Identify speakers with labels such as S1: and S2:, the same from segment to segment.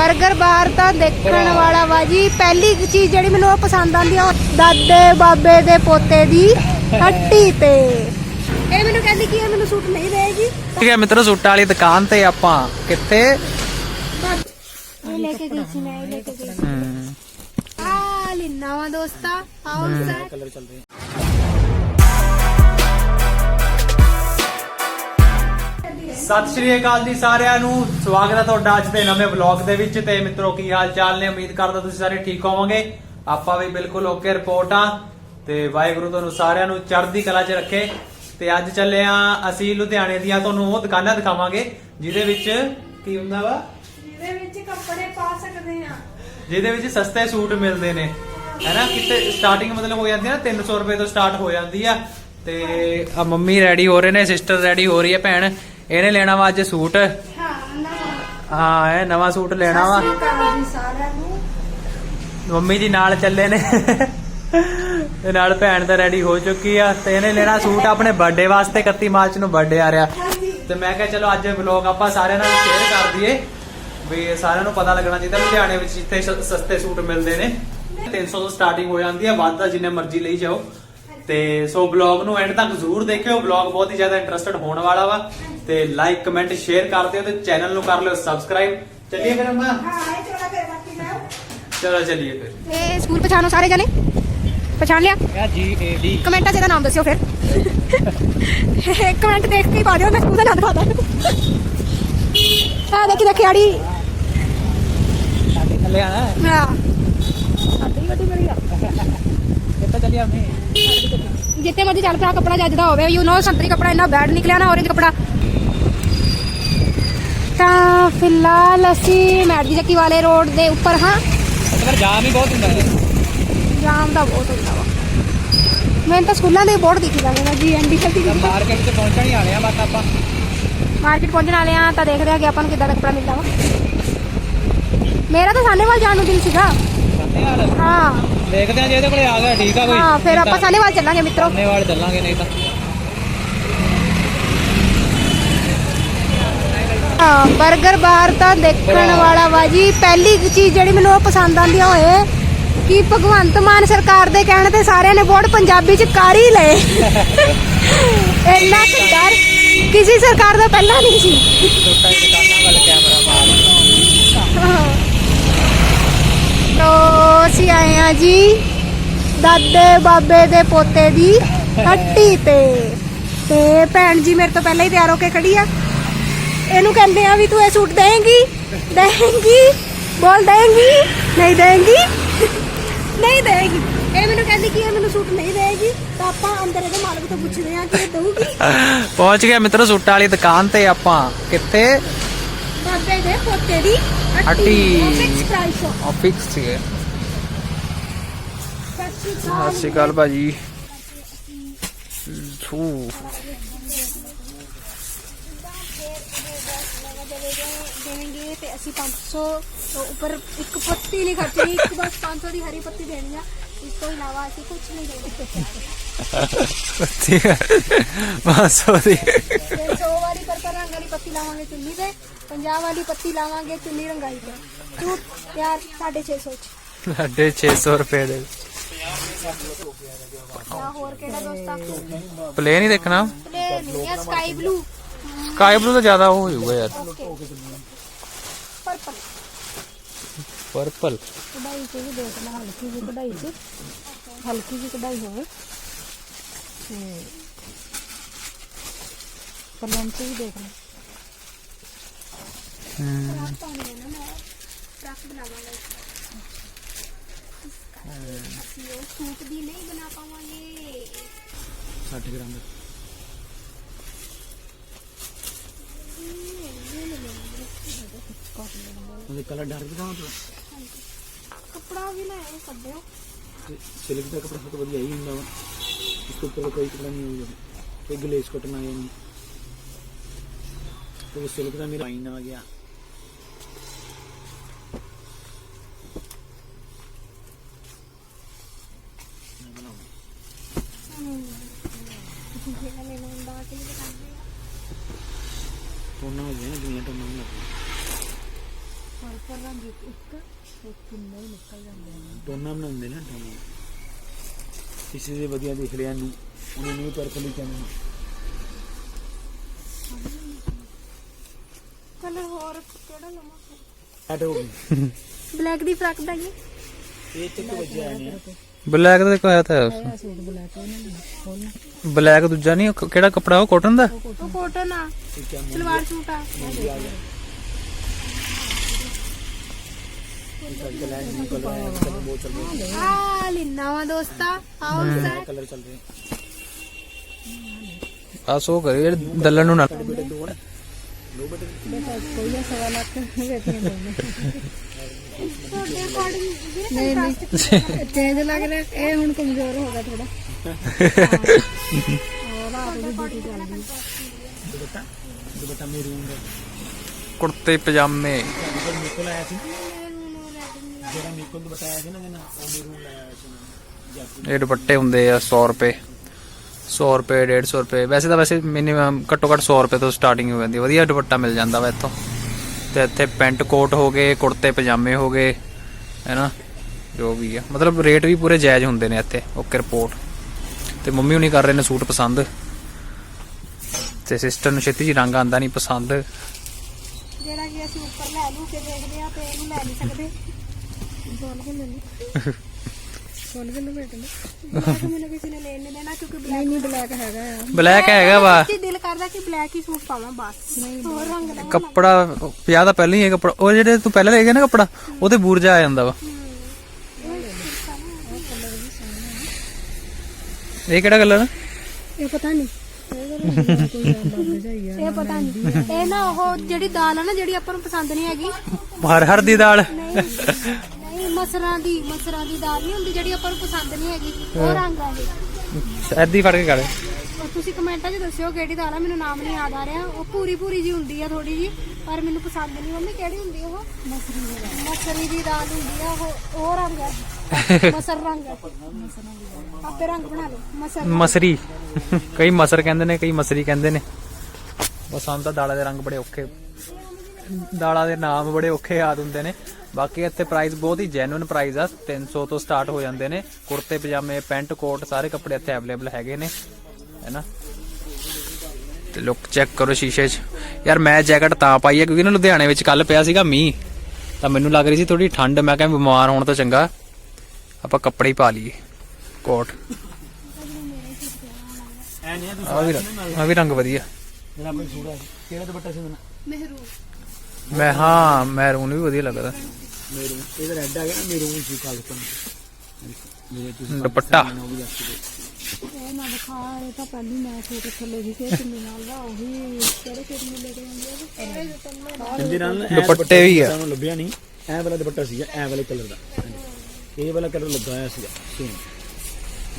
S1: 버ਗਰ ਬਾਹਰ ਤਾਂ ਦੇਖਣ ਵਾਲਾ ਵਾ ਜੀ। ਪਹਿਲੀ ਚੀਜ਼ ਜਿਹੜੀ ਮੈਨੂੰ ਉਹ ਪਸੰਦ ਆਂਦੀ ਆ ਉਹ ਦਾਦੇ ਬਾਬੇ ਦੇ ਪੋਤੇ ਦੀ ਹੱਟੀ ਤੇ। ਇਹ ਮੈਨੂੰ ਕਹਿੰਦੀ ਕਿ ਇਹ ਮੈਨੂੰ ਸੂਟ ਨਹੀਂ ਦੇਗੀ
S2: ਠੀਕ ਹੈ ਮਿੱਤਰੋ ਸੂਟਾਂ ਵਾਲੀ ਦੁਕਾਨ ਤੇ ਆਪਾਂ ਕਿੱਥੇ?
S1: ਇਹ ਲੈ ਕੇ ਗਈ ਸੀ ਮੈਂ ਇਹ ਲੈ ਕੇ ਗਈ ਸੀ। ਆ ਲਿੰਨਾ ਵਾ ਦੋਸਤਾ ਆਓ ਸਰ
S2: ਸਤਿ ਸ਼੍ਰੀ ਅਕਾਲ ਜੀ ਸਾਰਿਆਂ ਨੂੰ। ਸਵਾਗਤ ਹੈ ਤੁਹਾਡਾ ਅੱਜ ਦੇ ਨਵੇਂ ਵਲੌਗ ਦੇ ਵਿੱਚ। ਤੇ ਮਿੱਤਰੋ ਕੀ ਹਾਲ ਚਾਲ ਨੇ? ਉਮੀਦ ਕਰਦਾ ਤੁਸੀਂ ਸਾਰੇ ਠੀਕ ਹੋਵੋਗੇ। ਆਪਾਂ ਵੀ ਬਿਲਕੁਲ ਓਕੇ ਰਿਪੋਰਟ ਆ। ਤੇ ਵਾਹਿਗੁਰੂ ਤੁਹਾਨੂੰ ਸਾਰਿਆਂ ਨੂੰ ਚੜ੍ਹਦੀ ਕਲਾ 'ਚ ਰੱਖੇ। ਤੇ ਅੱਜ ਚੱਲੇ ਆ ਅਸੀਂ ਲੁਧਿਆਣੇ ਦੀਆਂ ਤੁਹਾਨੂੰ ਉਹ ਦੁਕਾਨਾਂ ਦਿਖਾਵਾਂਗੇ ਜਿਹਦੇ ਵਿੱਚ ਕੀ ਹੁੰਦਾ ਵਾ?
S1: ਜਿਹਦੇ ਵਿੱਚ ਕੱਪੜੇ ਪਾ ਸਕਦੇ ਆ।
S2: ਜਿਹਦੇ ਵਿੱਚ ਸਸਤੇ ਸੂਟ ਮਿਲਦੇ ਨੇ। ਹੈਨਾ? ਕਿਤੇ ਸਟਾਰਟਿੰਗ ਮਤਲਬ ਹੋ ਜਾਂਦੀ ਹੈ ਨਾ 300 ਰੁਪਏ ਤੋਂ ਸਟਾਰਟ ਹੋ ਜਾਂਦੀ ਆ। ਤੇ ਆ ਮੰਮੀ ਰੈਡੀ ਹੋ ਰਹੇ ਨੇ ਸਿਸਟਰ ਰੈਡੀ ਹੋ ਰਹੀ ਹੈ ਭੈਣ। ਇਹਨੇ ਲੈਣਾ ਵਾ ਅੱਜ ਸੂਟ?
S1: ਹਾਂ
S2: ਇਹ ਨਵਾਂ ਸੂਟ ਲੈਣਾ ਵਾ। ਮੰਮੀ ਜੀ ਨਾਲ ਚੱਲੇ ਨੇ। ਤੇ ਨਾਲ ਭੈਣ ਤਾਂ ਰੈਡੀ ਹੋ ਚੁੱਕੀ ਆ ਤੇ ਇਹਨੇ ਲੈਣਾ ਸੂਟ ਆਪਣੇ ਬਰਥਡੇ ਵਾਸਤੇ 31 ਮਾਰਚ ਨੂੰ ਬਰਥਡੇ ਆ ਰਿਹਾ। ਤੇ ਮੈਂ ਕਿਹਾ ਚਲੋ ਅੱਜ ਵਲੌਗ ਆਪਾਂ ਸਾਰਿਆਂ ਨਾਲ ਸ਼ੇਅਰ ਕਰ ਦਈਏ। ਵੀ ਸਾਰਿਆਂ ਨੂੰ ਪਤਾ ਲੱਗਣਾ ਚਾਹੀਦਾ ਲੁਧਿਆਣੇ ਵਿੱਚ ਜਿੱਥੇ ਸਸਤੇ ਸੂਟ ਮਿਲਦੇ ਨੇ। 300 ਤੋਂ ਸਟਾਰਟਿੰਗ ਹੋ ਜਾਂਦੀ ਹੈ ਵੱਧਦਾ ਜਿੰਨੇ ਮਰਜ਼ੀ ਲਈ ਜਾਓ। ਤੇ ਸੋ ਵਲੌਗ ਨੂੰ ਐਂਡ ਤੱਕ ਜ਼ਰੂਰ ਦੇਖਿਓ। ਵਲੌਗ ਬਹੁਤ ਹੀ ਜ਼ਿਆਦਾ ਇੰਟਰਸਟਡ ਹੋਣ ਵਾਲਾ ਵਾ। ਤੇ ਲਾਈਕ ਕਮੈਂਟ ਸ਼ੇਅਰ ਕਰ ਦਿਓ ਤੇ ਚੈਨਲ ਨੂੰ ਕਰ ਲਿਓ ਸਬਸਕ੍ਰਾਈਬ ਚੱਲੀਏ ਫਿਰ ਅੰਮਾ?
S1: ਹਾਂ ਇਹ ਚੋਲਾ ਫਿਰ ਬਾਕੀ ਜਾਓ।
S2: ਚਲੋ ਚੱਲੀਏ ਫਿਰ।
S1: ਇਹ ਸਕੂਲ ਪਛਾਣੋ ਸਾਰੇ ਜਣੇ? ਪਛਾਣ ਲਿਆ?
S2: ਯਾ ਜੀ ਏ ਡੀ
S1: ਕਮੈਂਟਾਂ 'ਚ ਇਹਦਾ ਨਾਮ ਦੱਸਿਓ ਫਿਰ। ਕਮੈਂਟ ਦੇਖ ਕੇ ਹੀ ਪਾ ਦਿਓ ਮੈਂ ਸਕੂਲ ਦਾ ਨਾਮ ਦਿਖਾ ਦਾਂ ਆ ਦੇਖੀ ਦੇਖੀ ਆੜੀ।
S2: ਸਾਡੇ ਥੱਲੇ ਆਣਾ
S1: ਹਾਂ। ਸਾਡੀ ਵੱਡੀ ਮੇਰੀ ਆ।
S2: ਆਪਣੀ
S1: ਜਿੱਤੇ ਮਰਜ਼ੀ ਚੱਲ ਪਿਆ ਕੱਪੜਾ ਜੱਜਦਾ ਹੋਵੇ ਯੂ نو ਸੰਤਰੀ ਕੱਪੜਾ ਇੰਨਾ ਬੈਡ ਨਿਕਲਿਆ ਨਾ orange ਕੱਪੜਾ। ਤਾਂ ਫਿਲਹਾਲ ਅਸੀਂ ਮੈਡੀ ਚੱਕੀ ਵਾਲੇ ਰੋਡ ਦੇ ਉੱਪਰ ਹਾਂ।
S2: ਪਰ ਜਾਮ ਹੀ ਬਹੁਤ ਹੁੰਦਾ ਹੈ।
S1: ਜਾਮ ਦਾ ਬਹੁਤ ਹੁੰਦਾ ਵਾ। ਮੈਨੂੰ ਤਾਂ ਸਕੂਲਾਂ ਦੇ ਬੋਰਡ ਦਿਖੀ ਜਾਂਦੇ ਨੇ ਜੀ ਐਨਡੀ ਚੱਕੀ ਦੀ
S2: ਮਾਰਕੀਟ 'ਚ ਪਹੁੰਚਣ ਹੀ ਆਲੇ ਆ ਬਸ ਆਪਾਂ।
S1: ਮਾਰਕੀਟ ਪਹੁੰਚਣ ਵਾਲੇ ਆ ਤਾਂ ਦੇਖਦੇ ਆ ਕਿ ਆਪਾਂ ਨੂੰ ਕਿੱਦਾਂ ਦਾ ਕੱਪੜਾ ਮਿਲਦਾ ਵਾ। ਮੇਰਾ ਤਾਂ ਸਾਨੇਵਾਲ ਜਾਣ ਨੂੰ ਦਿਲ ਸੀਗਾ। ਹਾਂ।
S2: ਦੇਖਦੇ ਆ ਜੇ ਇਹਦੇ ਕੋਲੇ ਆ ਗਿਆ ਠੀਕ ਆ ਕੋਈ।
S1: ਹਾਂ ਫਿਰ ਆਪਾਂ ਸਾਨੇਵਾਲ ਚੱਲਾਂਗੇ ਮਿੱਤਰੋ।
S2: ਸਾਹਮਣੇ ਵਾਲ ਚੱਲਾਂਗੇ ਨਹੀਂ ਤਾਂ।
S1: ਹਾਂ 버ਗਰ ਬਾਹਰ ਤਾਂ ਦੇਖਣ ਵਾਲਾ ਵਾ ਜੀ। ਪਹਿਲੀ ਚੀਜ਼ ਜਿਹੜੀ ਮੈਨੂੰ ਉਹ ਪਸੰਦ ਆਂਦੀ ਇਹ ਕਿ ਭਗਵੰਤ ਮਾਨ ਸਰਕਾਰ ਦੇ ਕਹਿਣ ਤੇ ਸਾਰਿਆਂ ਨੇ ਬੋਰਡ ਪੰਜਾਬੀ ਚ ਕਰ ਹੀ ਲਏ। ਇੰਨਾ ਕੁ ਕਿਸੇ ਸਰਕਾਰ ਦਾ ਪਹਿਲਾਂ ਨਹੀਂ ਸੀ।
S2: ਦੁਕਾਨਾਂ ਵੱਲ ਕੈਮਰਾ ਮਾਰ।
S1: ਤੋ ਅਸੀਂ ਆਏ ਆ ਜੀ। ਦਾਦੇ, ਬਾਬੇ ਦੇ ਪੋਤੇ ਦੀ ਹੱਟੀ ਤੇ। ਤੇ ਭੈਣ ਜੀ ਮੇਰੇ ਤੋਂ ਪਹਿਲਾਂ ਹੀ ਤਿਆਰ ਹੋ ਕੇ ਖੜੀ ਆ। ਇਹਨੂੰ ਕਹਿੰਦੇ ਆ ਵੀ ਤੂੰ ਇਹ ਸੂਟ ਦੇਂਗੀ? ਦੇਂਗੀ? ਬੋਲ ਦੇਂਗੀ? ਨਹੀਂ ਦੇਂਗੀ? ਨਹੀਂ ਦੇਗੀ। ਇਹ ਮੈਨੂੰ ਕਹਿੰਦੀ ਕਿ ਇਹ ਮੈਨੂੰ ਸੂਟ ਨਹੀਂ ਦੇਗੀ ਤਾਂ ਆਪਾਂ ਅੰਦਰ ਇਹਦੇ ਮਾਲਕ ਤੋਂ ਪੁੱਛਦੇ ਆ ਕਿ ਇਹ ਦਊਗੀ।
S2: ਪਹੁੰਚ ਗਿਆ ਮਿੱਤਰੋ ਸੂਟਾਂ ਵਾਲੀ ਦੁਕਾਨ ਤੇ ਆਪਾਂ। ਕਿੱਥੇ?
S1: ਬਾਬੇ ਦੇ ਪੋਤੇ ਦੀ
S2: ਹੱਟੀ।
S1: ਫਿਕਸ ਪ੍ਰਾਈਸ
S2: ਆ ਫਿਕਸ ਸੀਗੇ
S1: ਸਤਿ
S2: ਸਤਿ ਸ਼੍ਰੀ ਅਕਾਲ ਭਾਜੀ ਥੂ
S1: ਦੇਣਗੇ ਤੇ ਅਸੀਂ 500 ਤੋਂ ਉੱਪਰ ਇੱਕ ਪੱਤੀ ਨਹੀਂ ਖਰਚਣੀ ਇੱਕ ਬਸ 500 ਦੀ ਹਰੀ ਪੱਤੀ ਦੇਣੀ ਆ ਇਸ ਤੋਂ ਇਲਾਵਾ ਅਸੀਂ ਕੁਝ ਨਹੀਂ ਦੇਣਾ
S2: ਠੀਕ ਹੈ ਬਸ ਉਹਦੀ
S1: ਤੇ 100 ਵਾਲੀ ਪਰਪਲ ਰੰਗ ਵਾਲੀ ਪੱਤੀ ਲਾਵਾਂਗੇ ਚੁੰਨੀ ਤੇ 50 ਵਾਲੀ ਪੱਤੀ ਲਾਵਾਂਗੇ ਚੁੰਨੀ ਰੰਗਾਈ ਤੇ ਸੂਟ ਯਾਰ 650 ਚ
S2: ਸਾਡੇ 600 ਰੁਪਏ ਦੇ
S1: ਜਾਂ ਹੋਰ ਕਿਹੜਾ ਦੋਸਤਾ
S2: ਪਲੇਨ ਹੀ ਦੇਖਣਾ
S1: ਪਲੇਨ ਜਾਂ ਸਕਾਈ ਬਲੂ
S2: ਸਕਾਈ ਬਲੂ ਤਾਂ ਜ਼ਿਆਦਾ ਉਹ ਹੋ ਜਾਊਗਾ ਯਾਰ
S1: ਪਰਪਲ
S2: ਪਰਪਲ
S1: ਕਢਾਈ ਚ ਵੀ ਦੇਖ ਲੈ ਹਲਕੀ ਜਿਹੀ ਕਢਾਈ ਚ ਹਲਕੀ ਜਿਹੀ ਕਢਾਈ ਹੋਵੇ ਤੇ ਪਲਨ ਚ ਵੀ ਦੇਖ ਲੈ ਅਸੀਂ ਉਹ ਸੂਟ ਦੀ ਨਹੀਂ ਬਣਾ ਪਾਵਾਂਗੇ
S2: 60 ਗ੍ਰਾਮ ਦਾ ਉਹਦੇ ਕਲਰ ਡਾਰਕ ਦਿਖਾਉਂ ਤੂੰ
S1: ਕੱਪੜਾ ਵੀ ਲੈ ਆਏ
S2: ਸਿਲਕ ਦਾ ਕਪੜਾ ਸਭ ਤੋਂ ਵਧੀਆ ਹੀ ਹੁੰਦਾ ਵਾ ਇਸ ਤੋਂ ਉੱਪਰ ਕੋਈ ਕਪੜਾ ਨਹੀਂ ਹੋਊਗਾ ਕੋਈ ਗਲੇਸ ਕਟਨ ਆਇਆ ਨਹੀਂ ਤੇ ਸਿਲਕ ਦਾ ਮੇਰਾ ਲਾਈਨ ਆ ਗਿਆ
S1: ਜਿਹੜਾ ਲੈਣਾ ਹੁੰਦਾ ਆ ਕੇ ਵੀ ਦਿਖਾਉਂਦੇ ਆ
S2: ਟੋਨਾ ਹੋ ਗਿਆ ਨਾ ਦੁਨੀਆ ਟੋਨਾ ਨਹੀਂ ਲੱਗਦਾ
S3: ਦੋਨਾਂ ਬਣਾਉਂਦੇ ਨਾ ਦੋਨਾਂ ਕਿਸੇ ਦੇ ਵਧੀਆ ਦਿਖ ਰਿਹਾ ਨੂੰ ਉਹਨੂੰ ਨਹੀਂ ਪਰਫਲੀ ਕਹਿੰਦੇ
S1: ਕਲਰ ਹੋਰ ਕਿਹੜਾ ਲਵਾਂ
S3: ਐਡ ਹੋ ਗਈ
S1: ਬਲੈਕ ਦੀ ਫ਼ਰਕ ਦਾ ਹੀ।
S3: ਇਹ ਤੇ ਵਜ੍ਹਾ ਨਹੀਂ
S2: ਬਲੈਕ ਦਾ ਕੋਈ ਤਾਂ ਬਲੈਕ ਦੂਜਾ ਨਹੀਂ ਉਹ ਕਿਹੜਾ ਕੱਪੜਾ ਉਹ ਕਾਟਨ ਦਾ?
S1: ਉਹ ਕੋਟਨ ਆ। ਸਲਵਾਰ ਸੂਟ ਆ। ਆ ਲਿੰਨਾ ਵਾ ਦੋਸਤਾ ਆਓ ਸਰ
S3: ਕਲਰ ਚੱਲ ਰਹੇ
S2: ਆ ਸੋ ਕਰੇ ਜਿਹੜੇ ਦੱਲਣ ਨੂੰ ਨਾ
S3: ਬੇਟੇ ਦੋ ਨੇ ਦੋ ਬੇਟੇ
S1: ਤੁਹਾਡੇ ਅਕੋਰਡਿੰਗ ਨਹੀਂ ਨਹੀਂ
S4: ਚੇਂਜ ਲੱਗ ਰਿਹਾ ਇਹ ਹੁਣ ਕਮਜ਼ੋਰ ਹੋ ਗਿਆ ਥੋੜਾ
S3: ਦੁਪੱਟਾ ਦੁਪੱਟਾ ਮੇਰੂਨ ਦਾ
S2: ਕੁੜਤੇ ਪਜਾਮੇ।
S3: ਨਿਕਲ ਆਇਆ ਸੀ ਜਿਹੜਾ ਨਿਕਲ ਦੁਪੱਟਾ ਸੀ ਨਾ ਜਿਹਨਾਂ ਉਹ ਮੇਰੂਨ ਲਾਇਆ ਸੀ
S2: ਇਹ ਦੁਪੱਟੇ ਹੁੰਦੇ ਆ 100 ਰੁਪਏ। 100 ਰੁਪਏ 150 ਰੁਪਏ। ਵੈਸੇ ਤਾਂ ਵੈਸੇ ਮਿਨੀਮਮ ਘੱਟੋ ਘੱਟ 100 ਰੁਪਏ ਤੋਂ ਸਟਾਰਟਿੰਗ ਹੋ ਜਾਂਦੀ ਹੈ। ਵਧੀਆ ਦੁਪੱਟਾ ਮਿਲ ਜਾਂਦਾ ਵਾ ਇੱਥੋਂ। ਤੇ ਇੱਥੇ ਪੈਂਟ ਕੋਟ ਹੋ ਗਏ ਕੁੜਤੇ ਪਜਾਮੇ ਹੋ ਗਏ ਹੈਨਾ ਜੋ ਵੀ ਆ। ਮਤਲਬ ਰੇਟ ਵੀ ਪੂਰੇ ਜਾਇਜ਼ ਹੁੰਦੇ ਨੇ ਇੱਥੇ ਓਕੇ ਰਿਪੋਰਟ ਤੇ ਮੰਮੀ ਹੁਣੀ ਕਰ ਰਹੇ ਨੇ ਸੂਟ ਪਸੰਦ। ਤੇ ਸਿਸਟਰ ਨੂੰ ਛੇਤੀ ਜੀ ਰੰਗ ਆਂਦਾ ਨਹੀਂ ਪਸੰਦ।
S1: ਜਿਹੜਾ ਕਿ ਅਸੀਂ ਉੱਪਰ ਲੈ ਲੂ ਕੇ ਦੇਖਦੇ ਆ ਤੇ ਇਹਨੂੰ ਲੈ ਨਹੀਂ ਸਕਦੇ। ਬੋਲ ਕੇ ਲੈ ਬਲੈਕ ਮੈਨੂੰ ਕਿਸੇ ਨੇ ਲੈਣ ਨਹੀਂ ਦੇਣਾ ਕਿਉਂਕਿ ਬਲੈਕ
S4: ਨਹੀਂ ਬਲੈਕ ਹੈਗਾ ਆ।
S2: ਬਲੈਕ ਹੈਗਾ ਵਾ।
S1: ਦਿਲ ਕਰਦਾ ਕਿ ਬਲੈਕ ਹੀ ਸੂਟ ਪਾਵਾਂ ਬਸ। ਹੋਰ ਰੰਗ ਦਾ
S2: ਕੱਪੜਾ ਪਿਆ ਤਾਂ ਪਹਿਲਾਂ ਹੀ ਹੈ ਕੱਪੜਾ ਉਹ ਜਿਹੜੇ ਤੂੰ ਪਹਿਲਾਂ ਲੈ ਗਿਆ ਨਾ ਕੱਪੜਾ ਉਹਦੇ ਬੂਰਜਾ ਆ ਜਾਂਦਾ ਵਾ। ਇਹ ਕਿਹੜਾ ਕਲਰ
S1: ਇਹ ਪਤਾ ਨਹੀਂ। ਇਹ ਪਤਾ ਨਹੀਂ। ਇਹ ਨਾ ਉਹ ਜਿਹੜੀ ਦਾਲ ਆ ਨਾ ਜਿਹੜੀ ਆਪਾਂ ਨੂੰ ਪਸੰਦ ਨਹੀਂ ਹੈਗੀ।
S2: ਹਰ ਹਰ ਦੀ ਦਾਲ
S1: ਮਸਰਾਂ ਦੀ ਮਸਰਾਂ ਦੀ ਦਾਲ ਨਹੀਂ ਹੁੰਦੀ ਜਿਹੜੀ ਆਪਾਂ ਨੂੰ ਪਸੰਦ ਨਹੀਂ ਹੈਗੀ। ਉਹ ਰੰਗ ਆ ਇਹ।
S2: ਐਦੀ ਫੜ ਕੇ ਕਰ
S1: ਉਹ ਤੁਸੀਂ ਕਮੈਂਟਾਂ 'ਚ ਦੱਸਿਓ ਕਿਹੜੀ ਦਾਲ ਆ ਮੈਨੂੰ ਨਾਮ ਨਹੀਂ ਯਾਦ ਆ ਰਿਹਾ। ਉਹ ਪੂਰੀ ਪੂਰੀ ਜੀ ਹੁੰਦੀ ਆ ਥੋੜੀ ਜੀ ਪਰ ਮੈਨੂੰ ਪਸੰਦ ਨਹੀਂ। ਮੰਮੀ ਕਿਹੜੀ ਹੁੰਦੀ ਉਹ? ਮਸਰੀ ਦੀ ਦਾਲ। ਮਸਰੀ ਦੀ ਦਾਲ ਹੁੰਦੀ ਆ ਉਹ ਉਹ ਰੰਗ ਆ। ਮਸਰ ਰੰਗ ਆ। ਆਪੇ ਰੰਗ ਬਣਾ ਲਓ ਮਸਰ
S2: ਮਸਰੀ। ਕਈ ਮਸਰ ਕਹਿੰਦੇ ਨੇ ਕਈ ਮਸਰੀ ਕਹਿੰਦੇ ਨੇ। ਬਸ ਸਾਨੂੰ ਤਾਂ ਦਾਲਾਂ ਦੇ ਰੰਗ ਬੜੇ ਔਖੇ ਦਾਲਾਂ ਦੇ ਨਾਮ ਬੜੇ ਔਖੇ ਯਾਦ ਹੁੰਦੇ ਨੇ। ਬਾਕੀ ਇੱਥੇ ਪ੍ਰਾਈਸ ਬਹੁਤ ਹੀ ਜੈਨੂਇਨ ਪ੍ਰਾਈਸ ਆ 300 ਤੋਂ ਸਟਾਰਟ ਹੋ ਜਾਂਦੇ ਨੇ। ਕੁੜਤੇ ਪਜਾਮੇ ਪੈਂਟ ਕੋਟ ਸਾਰੇ ਕੱਪੜੇ ਇੱਥੇ ਅਵੇਲੇਬਲ ਹੈਗੇ ਨੇ ਹੈਨਾ ਤੇ ਲੁੱਕ ਚੈੱਕ ਕਰੋ ਸ਼ੀਸ਼ੇ 'ਚ। ਯਾਰ ਮੈਂ ਜੈਕਟ ਤਾਂ ਪਾਈ ਹੈ ਕਿਉਂਕਿ ਨਾ ਲੁਧਿਆਣੇ ਵਿੱਚ ਕੱਲ ਪਿਆ ਸੀਗਾ ਮੀਂਹ। ਤਾਂ ਮੈਨੂੰ ਲੱਗ ਰਹੀ ਸੀ ਥੋੜੀ ਠੰਡ ਮੈਂ ਕਿਹਾ ਬਿਮਾਰ ਹੋਣ ਤੋਂ ਚੰਗਾ। ਆਪਾਂ ਕੱਪੜੇ ਹੀ ਪਾ ਲਈਏ ਕੋਟ
S3: ਐ ਨਹੀਂ ਆ
S2: ਵੀ ਰੰਗ- ਆ ਵੀ ਰੰਗ ਵਧੀਆ।
S3: ਜਿਹੜਾ ਆਪਣੇ ਸੂਟ ਆ ਕਿਹੜਾ ਦੁਪੱਟਾ ਸੀ ਉਹਦਾ
S1: ਮਹਿਰੂ
S2: ਮੈਂ ਹਾਂ ਮੈਰੂਨ ਵੀ ਵਧੀਆ ਲੱਗਦਾ।
S3: ਮੇਰੂਨ ਇਹਦਾ ਰੈੱਡ ਆ ਗਿਆ ਨਾ ਮੇਰੂਨ ਸੀ ਕਾਲ ਤੋਂ। ਮੇਰੇ ਤੁਸੀਂ
S2: ਦੁਪੱਟਾ।
S3: ਉਹ ਵੀ ਦੱਸ ਦਿਓ।
S4: ਇਹ ਨਾ ਦਿਖਾ ਇਹ ਤਾਂ ਪਹਿਲੀ ਮੈਂ ਸੂਟ ਥੱਲੇ ਦੀ ਸੀ ਚੁੰਨੀ ਨਾਲ ਦਾ ਉਹੀ ਕਿਹੜੇ ਕਿਹੜੇ ਮਿਲੇ ਦੇ ਹੁੰਦੇ ਆ
S3: ਜਿੰਦੇ ਨਾਲ ਐ
S2: ਦੁਪੱਟੇ ਵੀ ਆ।
S3: ਸਾਨੂੰ ਲੱਭਿਆ ਨਹੀਂ ਐ ਵਾਲਾ ਦੁਪੱਟਾ ਸੀਗਾ ਐ ਵਾਲੇ ਕਲਰ ਦਾ। ਹਾਂਜੀ। ਇਹ ਵਾਲਾ ਕਲਰ ਲੱਗਾ ਹੋਇਆ ਸੀਗਾ ਸੇਮ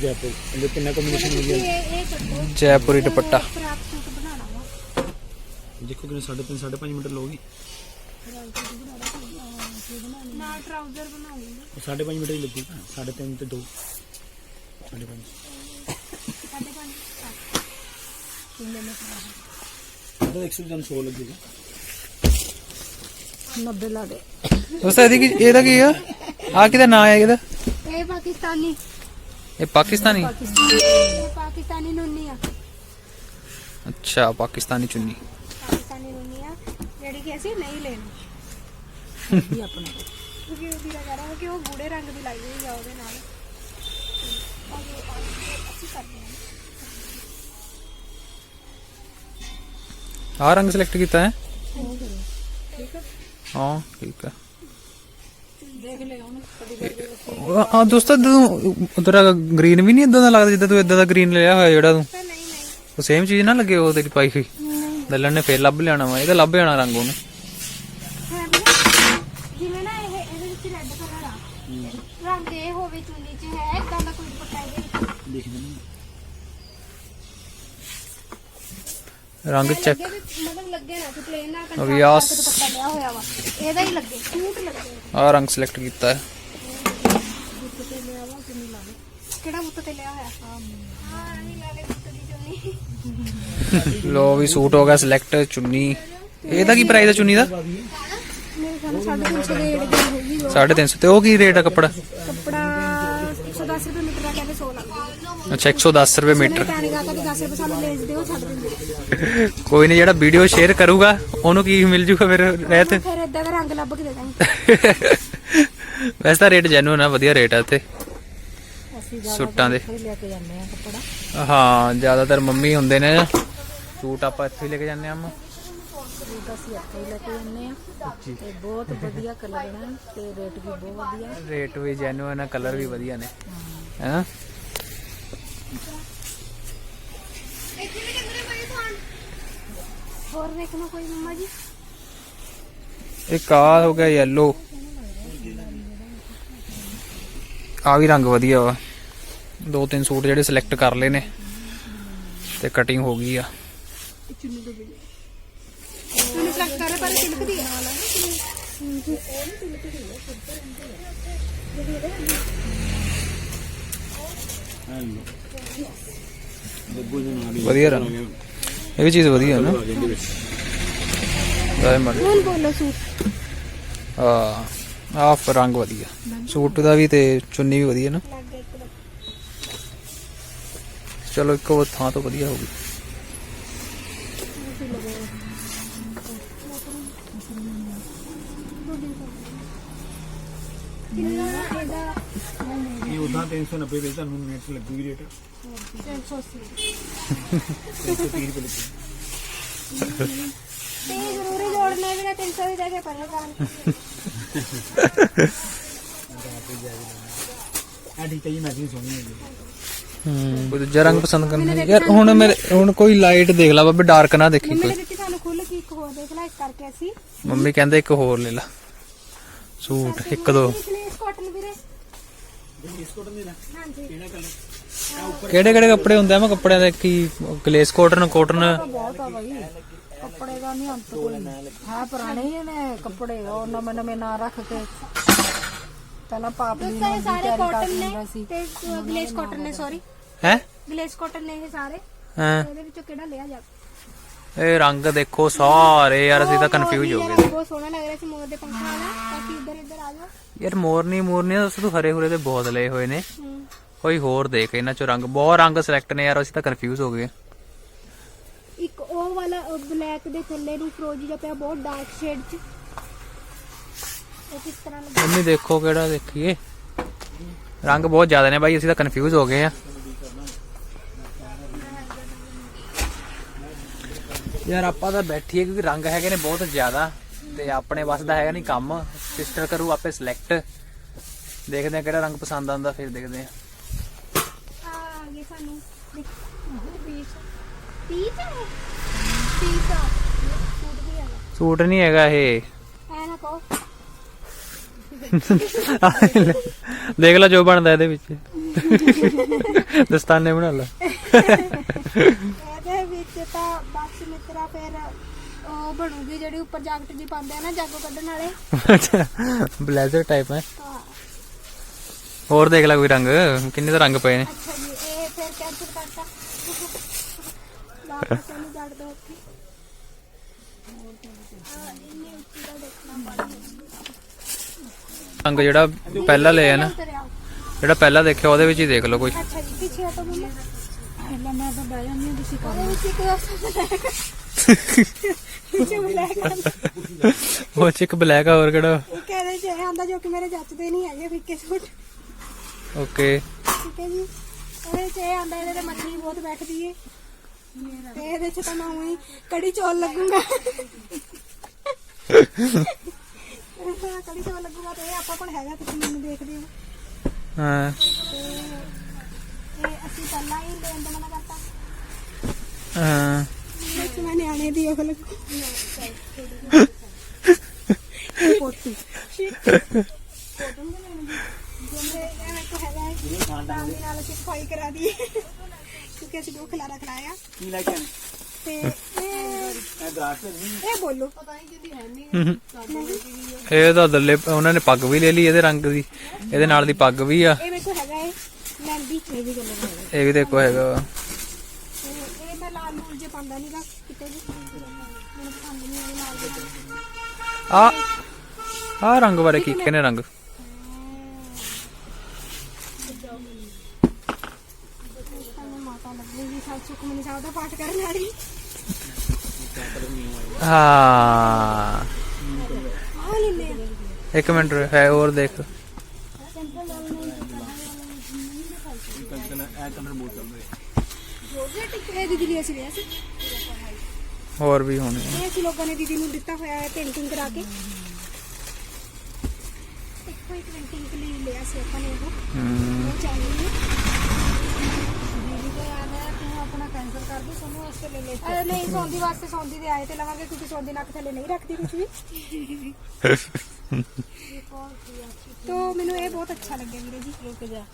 S3: ਜੈਪੁਰ ਇਹਦੇ ਕਿੰਨਾ ਕੰਬੀਨੇਸ਼ਨ
S2: ਦੁਪੱਟਾ।
S3: ਦੇਖੋ ਕਿੰਨੇ 3.5 5.5 ਮਿੰਟ ਲੋਗੀ
S1: ਨਾਲ ਟਰਾਊਜ਼ਰ ਬਣਾਉਂਗੀ
S3: ਉਹ 5.5 ਮਿੰਟ ਹੀ ਲੱਗੂਗਾ 3.5 ਤੇ 2 5.5
S1: ਸਾਡੇ ਪੰਜ
S3: ਉਹਦਾ 100 100 ਲੱਗੇਗਾ
S4: 90 ਲਾ ਦੇ।
S2: ਦੋਸਤ ਇਹਦੀ ਕੀ ਇਹਦਾ ਕੀ ਆ? ਆ ਕਿਹਦਾ ਨਾਂ ਹੈ ਇਹਦਾ?
S1: ਇਹ ਪਾਕਿਸਤਾਨੀ।
S2: ਇਹ ਪਾਕਿਸਤਾਨੀ?
S1: ਇਹ ਪਾਕਿਸਤਾਨੀ ਨੁੰਨੀ ਆ।
S2: ਅੱਛਾ ਪਾਕਿਸਤਾਨੀ ਚੁੰਨੀ।
S1: ਪਾਕਿਸਤਾਨੀ ਨੁੰਨੀ ਆ। ਜਿਹੜੀ ਕਿ ਅਸੀਂ ਨਹੀਂ ਲੈਣੀ।
S4: ਇਹ ਆਪਣਾ।
S1: ਕਿਉਂਕਿ ਕਿ ਉਹ ਗੂੜੇ ਰੰਗ ਦੀ ਲਾਈ ਹੋਈ ਆ ਉਹਦੇ ਨਾਲ ਅਸੀਂ ਕਰਦੇ ਹਾਂ
S2: ਆ ਰੰਗ ਸਿਲੈਕਟ ਕੀਤਾ ਹੈ? ਹਾਂ ਠੀਕ ਹੈ।
S4: ਦੇਖ ਲਿਆ ਉਹਨੂੰ
S2: ਉਹ- ਹਾਂ ਦੋਸਤ ਤੂੰ ਤੇਰਾ ਗ੍ਰੀਨ ਵੀ ਨਹੀਂ ਇਦਾਂ ਦਾ ਲੱਗਦਾ ਜਿੱਦਾਂ ਤੂੰ ਇਦਾਂ ਦਾ ਗ੍ਰੀਨ ਲਿਆ ਹੋਇਆ ਜਿਹੜਾ ਤੂੰ?
S1: ਨਹੀਂ ਨਹੀਂ।
S2: ਉਹ ਸੇਮ ਚੀਜ਼ ਨਾ ਲੱਗੇ ਉਹ ਤੇਰੀ ਪਾਈ ਹੋਈ। ਦੱਲਣ ਨੇ ਫੇਰ ਲੱਭ ਲਿਆਣਾ ਵਾ ਇਹਦਾ ਲੱਭ ਜਾਣਾ ਰੰਗ ਉਹਨੂੰ
S1: ਹੈ ਵੀ ਨਾ, ਜਿਵੇਂ ਨਾ ਇਹ ਇਹਦੇ ਵਿੱਚ ਰੈੱਡ ਕਲਰ ਆ ਰੰਗ ਇਹ ਹੋਵੇ ਚੁੰਨੀ 'ਚ ਹੈ ਇਦਾਂ ਦਾ ਕੋਈ ਦੁਪੱਟਾ ਇਹਦੇ ਵਿੱਚ
S3: ਦੇਖਦੇ ਨੇ
S2: ਰੰਗ ਚੈੱਕ
S1: ਮਤਲਬ ਲੱਗੇ ਨਾ ਕਿ ਪਲੇਨ ਨਾਲ
S2: ਅਭਿਆਸ।
S1: ਕੰਟਰਾਸਟ ਦੁਪੱਟਾ ਲਿਆ ਹੋਇਆ ਵਾ। ਇਹਦਾ ਹੀ ਲੱਗੇ ਸੂਟ ਲੱਗੇ
S2: ਆ ਰੰਗ ਸਿਲੈਕਟ ਕੀਤਾ ਹੈ।
S1: ਕਿਹੜਾ ਬੁੱਤ ਤੇ ਲਿਆ ਹੋਇਆ? ਹਾਂ ਨਹੀਂ ਲਾਲੇ ਬੁੱਤ ਦੀ ਚੁੰਨੀ।
S2: ਲੋ ਵੀ ਸੂਟ ਹੋ ਗਿਆ ਸਿਲੈਕਟ ਚੁੰਨੀ। ਇਹਦਾ ਕੀ ਪ੍ਰਾਈਸ ਹੈ ਚੁੰਨੀ ਦਾ?
S1: ਮੇਰੇ ਨਾਲ 350 ਦੇ ਹੋਗੀ ਉਹ
S2: 350 ਤੇ ਉਹ ਕੀ ਰੇਟ ਆ ਕੱਪੜਾ? ਅੱਛਾ 110 ਰੁਪਏ ਮੀਟਰ।
S1: ਕਹਿਣੇ ਗਾ ਕਿ 10 ਰੁਪਏ ਸਾਨੂੰ ਲੇਜ ਦਿਓ ਛੱਡ ਦਿੰਦੇ।
S2: ਕੋਈ ਨਹੀਂ ਜਿਹੜਾ ਵੀਡੀਓ ਸ਼ੇਅਰ ਕਰੂਗਾ ਉਹਨੂੰ ਕੀ ਮਿਲ ਜੂਗਾ ਫਿਰ ਰਹਿਤ?
S1: ਫਿਰ ਇਦਾਂ ਦਾ ਰੰਗ ਲੱਭ ਕੇ ਦੇ ਦਾਂਗੇ।
S2: ਵੈਸੇ ਤਾਂ ਰੇਟ ਜੈਨੂਨ ਆ ਵਧੀਆ ਰੇਟ ਆ ਇੱਥੇ। ਸੂਟਾਂ ਦੇ। ਹਾਂ ਜ਼ਿਆਦਾਤਰ ਮੰਮੀ ਹੁੰਦੇ ਨੇ। ਸੂਟ ਆਪਾਂ ਇੱਥੇ ਹੀ ਲੈ ਕੇ ਜਾਂਦੇ ਆ
S4: ਹੀ ਬਹੁਤ ਵਧੀਆ ਕਲਰ ਨੇ ਤੇ ਰੇਟ ਵੀ ਬਹੁਤ ਵਧੀਆ।
S2: ਰੇਟ ਵੀ ਜੈਨੂਨ ਆ ਕਲਰ ਵੀ ਵਧੀਆ ਨੇ। ਹੈਨਾ?
S1: ਹੋਰ ਵੇਖਣਾ ਕੋਈ ਮੰਮਾ ਜੀ।
S2: ਇੱਕ ਆ ਹੋ ਗਿਆ yellow ਆ ਵੀ ਰੰਗ ਵਧੀਆ ਵਾ। ਦੋ ਤਿੰਨ ਸੂਟ ਜਿਹੜੇ ਸਿਲੈਕਟ ਕਰ ਲਏ ਨੇ ਤੇ ਕਟਿੰਗ ਹੋ ਗਈ ਆ।
S1: ਮੈਨੂੰ ਕਰ ਪਰ
S2: ਵਧੀਆ ਰੰਗ। ਇਹ ਵੀ ਚੀਜ਼ ਵਧੀਆ ਨਾ। ਡਾਇਮੰਡ
S1: ਹੁਣ ਬੋਲੋ ਸੂਟ।
S2: ਆ ਆਫ ਰੰਗ ਵਧੀਆ। ਸੂਟ ਦਾ ਵੀ ਤੇ ਚੁੰਨੀ ਵੀ ਵਧੀਆ ਨਾ। ਚਲੋ ਇੱਕੋ ਥਾਂ ਤੋਂ ਵਧੀਆ ਹੋ ਗਈ।
S1: ਕਿੰਨਾ ਇਹਦਾ
S3: ਇਹ ਉਦਾਂ 390 ਦੇ ਤੁਹਾਨੂੰ ਮਿੰਟ ਲੱਗੂਗੀ ਰੇਟ
S1: 380
S3: 330 ਰੁਪਏ ਲੱਗੂ
S1: ਤੇ ਜ਼ਰੂਰੀ ਜੋੜਨੇ ਵੀ ਨਾ 300 ਦੀ ਜਗ੍ਹਾ ਪਰ ਲਗਾਉਣ
S3: ਆ ਠੀਕ ਹੈ ਜੀ ਮੈਚਿੰਗ ਸੋਹਣੀ ਹੈ ਜੀ
S2: ਹੂੰ ਕੋਈ ਦੂਜਾ ਰੰਗ ਪਸੰਦ ਕਰਨਾ। ਯਾਰ ਹੁਣ ਮੇਰੇ ਹੁਣ ਕੋਈ ਲਾਈਟ ਦੇਖ ਲਾ ਬਾਬੇ ਡਾਰਕ ਨਾ ਦੇਖੀ
S1: ਮੰਮੀ
S2: ਕੋਈ।
S1: ਨੇ ਦਿੱਤੀ ਸਾਨੂੰ ਖੁੱਲ ਕੇ ਇੱਕ ਹੋਰ ਦੇਖ ਲੈ ਇਸ ਕਰਕੇ ਅਸੀਂ।
S2: ਮੰਮੀ ਕਹਿੰਦੇ ਇੱਕ ਹੋਰ ਲੈ ਲਾ। ਸੂਟ ਇੱਕ ਦੋ।
S1: ਇਸ ਕਾਟਨ ਵੀਰੇ।
S3: ਇਸ ਕਿਹੜਾ
S2: ਕਿਹੜੇ ਕਿਹੜੇ ਕੱਪੜੇ ਹੁੰਦੇ ਆ? ਮੈਂ ਕੱਪੜਿਆਂ ਦੇ ਕੀ ਗਲੇਸ ਕੋਟਨ ਕੋਟਨ
S4: ਬਹੁਤ ਆ ਬਾਈ। ਕੱਪੜੇ ਦਾ ਨਹੀਂ ਅੰਤ ਕੋਈ। ਹੈ ਪੁਰਾਣੇ ਹੀ ਨੇ ਕੱਪੜੇ ਉਹ ਨਵੇਂ ਨਵੇਂ ਨਾਂ ਰੱਖ ਕੇ। ਪਹਿਲਾਂ
S1: ਇਹ
S4: ਨੂੰ
S1: ਸਾਰੇ ਕਾਟਨ ਨੇ ਤੇ ਗਲੇਸ ਕਾਟਨ ਨੇ ਸੌਰੀ
S2: ਹੈ?
S1: ਗਲੇਸ ਕਾਟਨ ਨੇ ਇਹ ਸਾਰੇ।
S2: ਹਾਂ।
S1: ਇਹਦੇ ਵਿੱਚੋਂ ਕਿਹੜਾ ਲਿਆ ਜਾ
S2: ਇਹ ਰੰਗ ਦੇਖੋ ਸਾਰੇ ਯਾਰ ਅਸੀਂ ਤਾਂ ਕਨਫਿਊਜ਼ ਹੋ ਗਏ
S1: ਬਹੁਤ ਸੋਹਣਾ ਲੱਗ ਰਿਹਾ ਸੀ ਮੋਰ ਦੇ ਪੰਖਾਂ ਵਾਲਾ। ਬਾਕੀ ਇੱਧਰ ਇੱਧਰ ਆ ਜਾਓ।
S2: ਯਾਰ ਮੋਰਨੀ ਮੋਰਨੀ ਦੱਸ ਤੂੰ ਹਰੇ ਹੁਰੇ ਤੇ ਬਹੁਤ ਲਏ ਹੋਏ ਨੇ। ਕੋਈ ਹੋਰ ਦੇਖ ਇਹਨਾਂ ਚੋਂ ਰੰਗ ਬਹੁਤ ਰੰਗ ਸਿਲੈਕਟ ਨੇ ਯਾਰ ਅਸੀਂ ਤਾਂ ਕਨਫਿਊਜ਼ ਹੋ ਗਏ।
S1: ਇੱਕ ਉਹ ਵਾਲਾ ਬਲੈਕ ਦੇ ਥੱਲੇ ਨੂੰ ਫਰੋਜੀ ਜਿਹਾ ਪਿਆ ਬਹੁਤ ਡਾਰਕ ਸ਼ੇਡ ਚ। ਇਹ ਕਿਸ ਤਰ੍ਹਾਂ ਲੱਗਦਾ
S2: ਮੰਮੀ ਦੇਖੋ ਕਿਹੜਾ ਦੇਖੀਏ। ਰੰਗ ਬਹੁਤ ਜ਼ਿਆਦਾ ਨੇ ਬਾਈ ਅਸੀਂ ਤਾਂ ਕਨਫਿਊਜ਼ ਹੋ ਗਏ ਆ। ਯਾਰ ਆਪਾਂ ਤਾਂ ਬੈਠੀਏ ਕਿਉਂਕਿ ਰੰਗ ਹੈਗੇ ਨੇ ਬਹੁਤ ਜ਼ਿਆਦਾ ਤੇ ਆਪਣੇ ਵੱਸ ਦਾ ਹੈਗਾ ਨਹੀਂ ਕੰਮ। ਸਿਸਟਰ ਕਰੂ ਆਪੇ ਸਿਲੈਕਟ ਦੇਖਦੇ ਆ ਕਿਹੜਾ ਰੰਗ ਪਸੰਦ ਆਉਂਦਾ ਫਿਰ ਦੇਖਦੇ ਆ
S1: ਆ ਆ ਗਏ ਸਾਨੂੰ। ਪੀਸ ਪੀਸ ਹੈ ਪੀਸ ਆ। ਸੂਟ ਵੀ ਹੈਗਾ।
S2: ਸੂਟ ਨਹੀਂ ਹੈਗਾ ਇਹ।
S1: ਐ ਨਾ ਕਹੋ।
S2: ਦੇਖ ਲੈ ਜੋ ਬਣਦਾ ਇਹਦੇ ਵਿੱਚ। ਦਸਤਾਨੇ ਬਣਾ ਲੈ।
S1: ਇਹਦੇ ਵਿੱਚ ਤਾਂ ਬਸ ਮਿੱਤਰਾ ਫਿਰ ਉਹ ਬਣੂਗੀ ਜਿਹੜੀ ਉੱਪਰ ਜੈਕਟ ਜੀ ਪਾਉਂਦੇ ਆ ਨਾ ਜਾਗੋ ਕੱਢਣ ਵਾਲੇ।
S2: ਬਲੇਜ਼ਰ ਟਾਈਪ ਹੈ।
S1: ਹਾਂ।
S2: ਹੋਰ ਦੇਖ ਲੈ ਕੋਈ ਰੰਗ ਕਿੰਨੇ ਤਾਂ ਰੰਗ ਪਏ ਨੇ।
S1: ਅੱਛਾ ਜੀ ਇਹ ਫਿਰ ਕੈਂਸਲ ਕਰਤਾ। ਵਾਪਸ ਇਹਨੂੰ ਜੜ ਦੋ ਉੱਥੇ। ਆ ਇੰਨੀ ਉੱਚੀ ਦਾ ਦੇਖਣਾ ਪੜਦਾ
S2: ਰੰਗ ਜਿਹੜਾ ਪਹਿਲਾਂ ਲਿਆ ਨਾ ਜਿਹੜਾ ਪਹਿਲਾਂ ਦੇਖਿਆ ਉਹਦੇ ਵਿੱਚ ਹੀ ਦੇਖ ਲਓ ਕੋਈ।
S1: ਅੱਛਾ ਜੀ ਪਿੱਛੇ ਹਟੋ ਮੰਮਾ।
S4: ਪਹਿਲਾਂ ਮੈਂ ਤਾਂ ਬਹਿ ਜਾਂਦੀ ਹਾਂ ਤੁਸੀਂ ਕਰ
S1: ਉਹਦੇ ਵਿੱਚ ਇੱਕ ਦਾ ਪਿੱਛੇ ਬਲੈਕ
S2: ਉਹ ਚ ਇੱਕ ਬਲੈਕ ਹੋਰ ਕਿਹੜਾ?
S1: ਇੱਕ ਇਹਦੇ ਚ ਇਹ ਆਂਦਾ ਜੋ ਕਿ ਮੇਰੇ ਜੱਚਦੇ ਨਹੀਂ ਹੈਗੇ ਫਿੱਕੇ ਸੂਟ।
S2: ਓਕੇ।
S1: ਠੀਕ ਹੈ ਜੀ। ਇਹਦੇ ਚ ਇਹ ਆਂਦਾ ਇਹਦੇ ਤੇ ਮੱਛੀ ਬਹੁਤ ਬੈਠਦੀ ਏ। ਤੇ ਇਹਦੇ ਚ ਤਾਂ ਮੈਂ ਉਹੀ ਕੜੀ ਚੌਲ ਲੱਗੂਗਾ। ਕੜੀ ਚੌਲ ਲੱਗੂਗਾ ਤੇ ਇਹ ਆਪਾਂ ਕੋਲ ਹੈਗਾ ਤੁਸੀਂ ਮੈਨੂੰ ਦੇਖਦੇ ਹੋ।
S2: ਹਾਂ।
S1: ਤੇ ਇਹ ਅਸੀਂ ਪਹਿਲਾਂ ਹੀ ਲੈਣ ਦਾ ਮਨਾ ਕਰਤਾ।
S2: ਹਾਂ।
S1: ਵਿੱਚ ਮੈਂ ਨਿਆਣੇ ਦੀ ਉਹ ਲੱਗੂ
S4: ਪੋਤੀ।
S1: ਜਿੰਦੇ ਐਵੇਂ ਕੋ ਹੈਗਾ ਹੈ ਤਾਂ ਦੇ ਨਾਲ ਅਸੀਂ ਸਫ਼ਾਈ ਕਰਾ ਦਈਏ ਕਿਉਂਕਿ ਅਸੀਂ ਦੋ ਖਲਾਰਾ ਖਲਾਇਆ।
S3: ਕੀ ਲੈ ਕੇ ਆਏ?
S1: ਤੇ ਇਹ
S3: ਇਹ ਗਾਸ ਨਹੀਂ।
S1: ਇਹ ਬੋਲੋ।
S2: ਇਹ ਤਾਂ ਦੱਲੇ ਉਹਨਾਂ ਨੇ ਪੱਗ ਵੀ ਲੈ ਲਈ ਇਹਦੇ ਰੰਗ ਦੀ। ਇਹਦੇ ਨਾਲ ਦੀ ਪੱਗ ਵੀ ਆ।
S1: ਇਹ ਮੇਰੇ ਕੋ ਹੈਗਾ ਹੈ ਲੈਂਦੀ ਇਹ ਵੀ ਗੱਲ ਹੈ
S2: ਇਹ ਵੀ ਦੇਖੋ ਹੈਗਾ ਵਾ।
S1: ਇਹ ਇਹ ਮੈਂ ਲਾਲ ਨੂਲ ਜੇ ਪਾਉਂਦਾ ਨਹੀਂਗਾ ਕਿਤੇ ਵੀ ਮੈਨੂੰ ਪਸੰਦ ਨਹੀਂ ਇਹ ਲਾਲ ਜੇ
S2: ਆ ਆਹ ਰੰਗ ਬਾਰੇ ਕੀ ਕਹਿੰਦੇ ਰੰਗ?
S1: ਸਾਨੂੰ ਮਾਤਾ ਲੱਗੇਗੀ ਸਭ ਸੁਖਮਨੀ ਸਾਹਿਬ ਦਾ ਪਾਠ ਕਰਨ ਵਾਲੀ
S2: ਹਾਂ।
S1: ਆ ਲੈਨੇ ਆ
S2: ਇੱਕ ਮਿੰਟ, ਹੈ ਹੋਰ ਦੇਖ
S3: ਇਹ ਕਲਰ ਬਹੁਤ ਚੱਲ ਰਿਹਾ
S1: ਜੋਰਜਟ ਇਹ ਦੀਦੀ ਲਈ ਅਸੀਂ ਲਿਆ ਸੀ
S2: ਹੋਰ ਵੀ ਹੋਣੇ
S1: ਇਹ ਅਸੀਂ ਲੋਕਾਂ ਨੇ ਦੀਦੀ ਨੂੰ ਦਿੱਤਾ ਹੋਇਆ ਹੈ ਪੇਂਟਿੰਗ ਕਰਾ ਕੇ ਇੱਕੋ ਇੱਕ ਪੇਂਟਿੰਗ ਲਈ ਲਿਆ ਸੀ ਆਪਾਂ ਨੇ ਉਹ
S2: ਹਮ,
S1: ਉਹ ਚਾਹੀਦੀ
S4: ਦੀਦੀ ਕੋ ਯਾਦ ਹੈ ਤੂੰ ਆਪਣਾ ਕੈਂਸਲ ਕਰ ਦੇ ਸੋਨੂੰ ਵਾਸਤੇ ਲੈ ਲੈ
S1: ਹੈ ਨਹੀਂ ਸੌਂਦੀ ਵਾਸਤੇ ਸੌਂਦੀ ਦੇ ਆਏ ਤੇ ਲਵਾਂਗੇ ਕਿਉਂਕਿ ਸੌਂਦੀ ਨੱਕ ਥੱਲੇ ਨਹੀਂ ਰੱਖਦੀ ਕੁਝ ਵੀ ਤੋ ਮੈਨੂੰ ਇਹ ਬਹੁਤ ਅੱਛਾ ਲੱਗਿਆ ਵੀਰੇ ਜੀ
S4: ਰੁਕ ਜਾ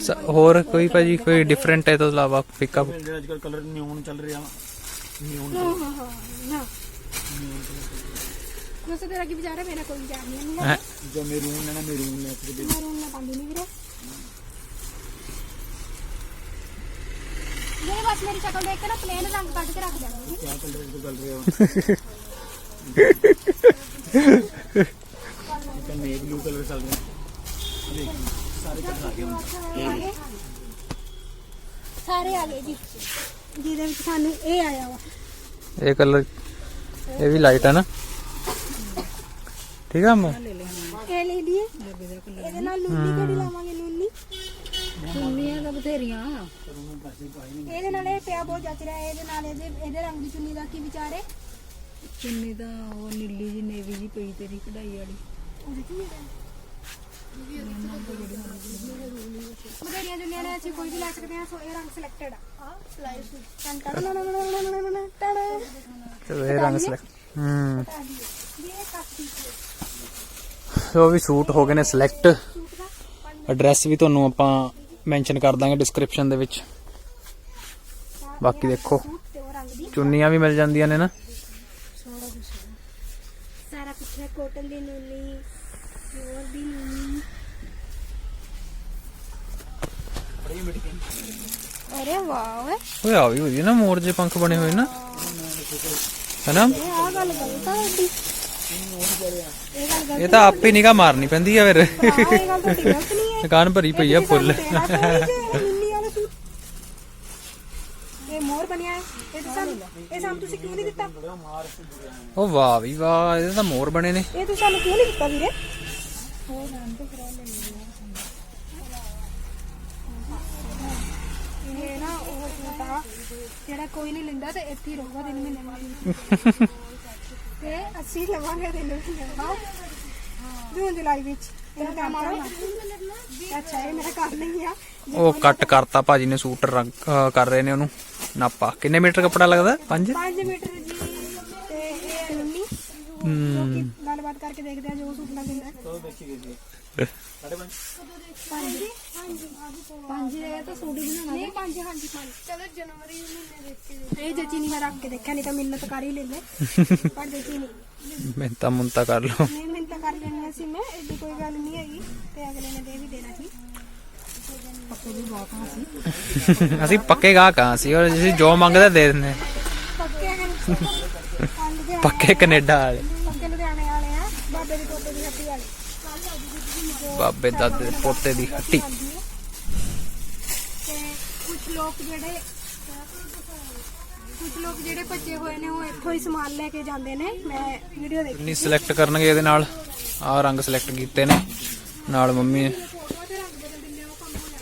S2: ਸ- ਹੋਰ ਕੋਈ ਭਾਜੀ ਕੋਈ ਡਿਫਰੈਂਟ ਹੈ ਤੋਂ ਇਲਾਵਾ ਪਿਕਅਪ
S3: ਜਿਹੜਾ ਅੱਜ ਕੱਲ ਕਲਰ ਨਿਊਨ ਚੱਲ ਰਿਹਾ ਨਿਊਨ
S1: ਹਾਂ ਹਾਂ ਹਾਂ ਨਾ ਦੋਸਤੋ ਤੇਰਾ ਕੀ ਵਿਚਾਰ ਹੈ ਮੇਰਾ ਕੋਈ ਵਿਚਾਰ ਨਹੀਂ ਹੈ
S3: ਜੋ ਮੈਰੂਨ ਹੈ ਨਾ ਮੈਰੂਨ ਲੈ ਕੇ ਦੇ
S1: ਮੈਂ ਰੂਮ ਨਾ ਪਾਉਂਦੀ ਨਹੀਂ ਵੀਰੇ ਮੇਰੇ ਬਸ ਮੇਰੀ ਸ਼ਕਲ ਦੇਖ ਕੇ ਨਾ ਪਲੇਨ ਰੰਗ ਕੱਢ ਕੇ ਰੱਖ ਜਾਵਾਂਗੇ
S3: ਕਿਆ ਕਲਰ ਅੱਜ ਕੱਲ ਚੱਲ ਰਿਹਾ ਇਹ ਨੇ ਬਲੂ ਕਲਰ ਚੱਲ ਰਿਹਾ ਦੇਖ ਸਾਰੇ ਕਲਰ ਆ ਗਏ ਹੁਣ
S1: ਸਾਰੇ ਆ ਗਏ ਜੀ ਜਿਹਦੇ ਵਿੱਚ ਸਾਨੂੰ ਇਹ ਆਇਆ ਵਾ
S2: ਇਹ ਕਲਰ ਇਹ ਵੀ ਲਾਈਟ ਹੈ ਨਾ ਠੀਕ ਆ ਮੈਂ
S1: ਇਹ ਲੈ ਲਈਏ ਇਹਦੇ ਨਾਲ ਲੂਨੀ ਕਿਹੜੀ ਲਾਵਾਂਗੇ ਲੂਨੀ
S4: ਚੁੰਨੀਆਂ ਤਾਂ ਬਥੇਰੀਆਂ
S1: ਇਹਦੇ ਨਾਲ ਇਹ ਪਿਆ ਬਹੁਤ ਜੱਚ ਰਿਹਾ ਹੈ, ਇਹਦੇ ਨਾਲ ਇਹਦੇ ਇਹਦੇ ਰੰਗ ਦੀ ਚੁੰਨੀ ਦਾ ਕੀ ਵਿਚਾਰ ਹੈ
S4: ਚੁੰਨੀ ਤਾਂ ਉਹ ਨੀਲੀ ਜੀ ਨੇਵੀ ਜੀ ਪਈ ਤੇਰੀ ਕਢਾਈ ਵਾਲੀ।
S1: ਨੇ ਅਸੀਂ ਕੋਈ ਵੀ ਲੈ ਸਕਦੇ ਹਾਂ ਸੋ ਇਹ ਰੰਗ ਸਿਲੈਕਟਡ ਆ। ਆ ਸਲਾਈਸ ਟਨ ਟਨ ਟਨ ਟਨ ਟਨ ਟਨ
S2: ਚਲੋ ਇਹ ਰੰਗ ਸਿਲੈਕਟ ਹੂੰ।
S1: ਇਹ ਕਾਫੀ
S2: ਸੋ। ਵੀ ਸੂਟ ਹੋ ਗਏ ਨੇ ਸਿਲੈਕਟ
S1: ਦਾ
S2: ਐਡਰੈਸ ਵੀ ਤੁਹਾਨੂੰ ਆਪਾਂ ਮੈਂਸ਼ਨ ਕਰ ਦਾਂਗੇ ਡਿਸਕ੍ਰਿਪਸ਼ਨ ਦੇ ਵਿੱਚ। ਬਾਕੀ ਦੇਖੋ।
S1: ਦੀ
S2: ਚੁੰਨੀਆਂ ਵੀ ਮਿਲ ਜਾਂਦੀਆਂ ਨੇ ਨਾ।
S1: ਕੋਟਨ ਦੀ ਨੂਨੀ ਪਿਓਰ ਦੀ ਨੂਨੀ। ਅਰੇ ਵਾਓ
S2: ਓਏ। ਆ ਵੀ ਹੋਈ ਨਾ ਮੋਰ ਜੇ ਪੰਖ ਬਣੇ ਹੋਏ ਨਾ। ਹੈਨਾ?
S1: ਇਹ ਆ ਗੱਲ ਗਲਤ ਆ ਤੁਹਾਡੀ। ਇਹ ਗੱਲ ਗਲਤ
S2: ਇਹ ਤਾਂ ਆਪੇ ਨਿਗਾ ਮਾਰਨੀ ਪੈਂਦੀ ਆ ਫਿਰ।
S1: ਆ ਇਹ ਗੱਲ ਤੁਹਾਡੀ ਗਲਤ ਨਹੀਂ ਹੈ।
S2: ਦੁਕਾਨ ਭਰੀ ਪਈ ਆ ਫੁੱਲ।
S1: ਨੂਨੀ ਵਾਲਾ ਸੂਟ ਇਹ ਮੋਰ ਬਣਿਆ ਹੈ। ਇਹ ਤਾਂ ਸਾਨੂੰ ਇਹ ਸਾਨੂੰ ਤੁਸੀਂ ਕਿਉਂ ਨਹੀਂ ਦਿੱਤਾ?
S2: ਉਹ ਵਾਹ ਵੀ ਵਾਹ ਇਹਦੇ ਤਾਂ ਮੋਰ ਬਣੇ ਨੇ।
S1: ਇਹ ਤੁਸੀਂ ਸਾਨੂੰ ਕਿਉਂ ਨਹੀਂ ਦਿੱਤਾ ਵੀਰੇ? ਇਹ ਨਾ ਉਹ ਸੂਟ ਆ ਜਿਹੜਾ ਕੋਈ ਨਹੀਂ ਲੈਂਦਾ ਤੇ ਇੱਥੇ ਹੀ ਰਹੂਗਾ ਤਿੰਨ ਮਹੀਨੇ ਬਾਅਦ। ਤੇ ਅਸੀਂ ਲਵਾਂਗੇ ਤਿੰਨ ਮਹੀਨੇ ਬਾਅਦ। ਜੂਨ ਜੁਲਾਈ ਵਿੱਚ ਇਹਨੂੰ ਕੰਮ ਆਉਣਾ ਅੱਛਾ ਇਹ ਮੇਰਾ ਕੰਮ ਨਹੀਂ ਆ।
S2: ਉਹ ਕੱਟ ਕਰਤਾ ਭਾਜੀ ਨੇ ਸੂਟ ਰੰਗ ਅਹ ਕਰ ਰਹੇ ਨੇ ਉਹਨੂੰ। ਨਾਪਾ। ਕਿੰਨੇ ਮੀਟਰ ਕੱਪੜਾ ਲੱਗਦਾ? 5
S1: 5 ਮੀਟਰ ਜੀ। ਤੇ ਇਹ ਲੰਮੀ
S2: ਹੂੰ।
S1: ਗੱਲਬਾਤ ਕਰਕੇ ਦੇਖਦੇ ਆ ਜੋ ਸੂਟ ਲੱਗ ਜਾਂਦਾ ਪੰਜ? ਹਾਂਜੀ
S4: ਪੰਜ ਇਹ ਤਾਂ ਸੂਟ ਹੀ ਬਣਾਉਣਾ
S1: ਨਹੀਂ ਪੰਜ ਹਾਂਜੀ ਪੰਜ। ਚਲੋ ਜਨਵਰੀ ਮਹੀਨੇ ਦੇਖ ਕੇ ਇਹ ਜੱਚੀ ਨਹੀਂ ਮੈਂ ਰੱਖ ਕੇ ਦੇਖਿਆ ਨਹੀਂ ਤਾਂ ਮਿੰਨਤ ਕਰ ਹੀ ਲੈ ਲੈ ਪਰ ਜੱਚੀ ਨਹੀਂ।
S2: ਮਿੰਤਾ ਮੁੰਤਾ ਕਰ ਲਓ।
S1: ਨਹੀਂ ਮਿੰਨਤ ਕਰ ਲੈਣੀ ਸੀ ਮੈਂ ਐਡੀ ਕੋਈ ਗੱਲ ਨਹੀਂ ਹੈਗੀ। ਤੇ ਅਗਲੇ ਨੇ ਦੇ ਵੀ ਦੇਣਾ ਸੀ।
S4: ਪੱਕੇ ਬਹੁਤ ਆ
S2: ਅਸੀਂ। ਪੱਕੇ ਗਾਹਕ ਆ ਸੀ ਔਰ ਅਸੀਂ ਜੋ ਮੰਗਦੇ ਦੇ ਦਿੰਦੇ
S1: ਪੱਕੇ
S2: ਕੈਨੇਡਾ ਵਾਲੇ।
S1: ਪੱਕੇ ਲੁਧਿਆਣੇ ਵਾਲੇ ਆ ਬਾਬੇ ਦੀ ਦੀ ਹੱਟੀ ਵਾਲੇ
S2: ਬਾਬੇ ਦਾਦੇ ਦੇ ਪੋਤੇ ਦੀ ਹੱਟੀ।
S1: ਤੇ ਕੁਝ ਲੋਕ ਜਿਹੜੇ ਕੁਝ ਲੋਕ ਜਿਹੜੇ ਭੱਜੇ ਹੋਏ ਨੇ ਉਹ ਇੱਥੋਂ ਹੀ ਸਮਾਨ ਲੈ ਕੇ ਜਾਂਦੇ ਨੇ। ਮੈਂ ਵੀਡੀਓ ਦੇਖੀ
S2: ਨਹੀਂ ਸਿਲੈਕਟ ਕਰਨਗੇ ਇਹਦੇ ਨਾਲ। ਆਹ ਰੰਗ ਸਿਲੈਕਟ ਕੀਤੇ ਨੇ। ਨਾਲ ਮੰਮੀ ਨੇ
S1: ਫੋਟੋਆਂ ਤੇ ਰੰਗ ਬਦਲ ਦਿੰਦੇ ਆ, ਉਹ ਕੰਮ ਹੋ ਜਾਂਦਾ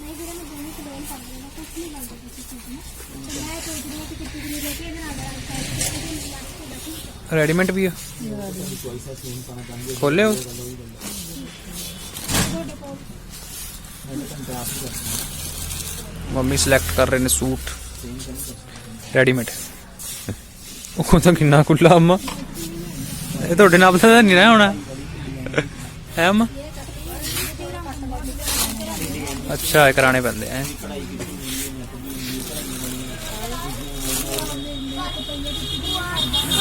S1: ਨਹੀਂ ਵੀਰੇ ਮੈਂ ਦੋਨੋਂ ਕਲੋਨ ਕਰ ਲੈਣਾ ਕੁਝ ਨਹੀਂ ਲੱਗਦਾ ਕਿਸੇ ਚੀਜ਼ ਨੂੰ ਤੇ ਮੈਂ ਸੋਚ ਰਹੀ ਹਾਂ ਕਿ ਕਿੱਥੇ ਕਿੱਥੇ ਲੈ ਕੇ ਇਹਦੇ ਨਾਲ ਰੰਗ ਕਰਕੇ ਇਹਦੇ ਨਾਲ ਲੱਗ ਕੇ ਦੇਖੀ
S2: ਰੈਡੀਮੇਡ ਵੀ ਆ? ਖੋਲਿਓ। ਮੰਮੀ ਸਿਲੈਕਟ ਕਰ ਰਹੇ ਨੇ ਸੂਟ। ਰੈਡੀਮੇਡ ਉਹ ਤਾਂ ਕਿੰਨਾ ਖੁੱਲਾ ਅੰਮਾ। ਇਹ ਤੁਹਾਡੇ ਨਾਲ ਤਾਂ ਨਹੀਂ ਨਾ ਹੋਣਾ। ਹੈ ਅੰਮਾ? ਅੱਛਾ, ਇਹ ਕਰਾਣੇ ਪੈਂਦੇ ਐ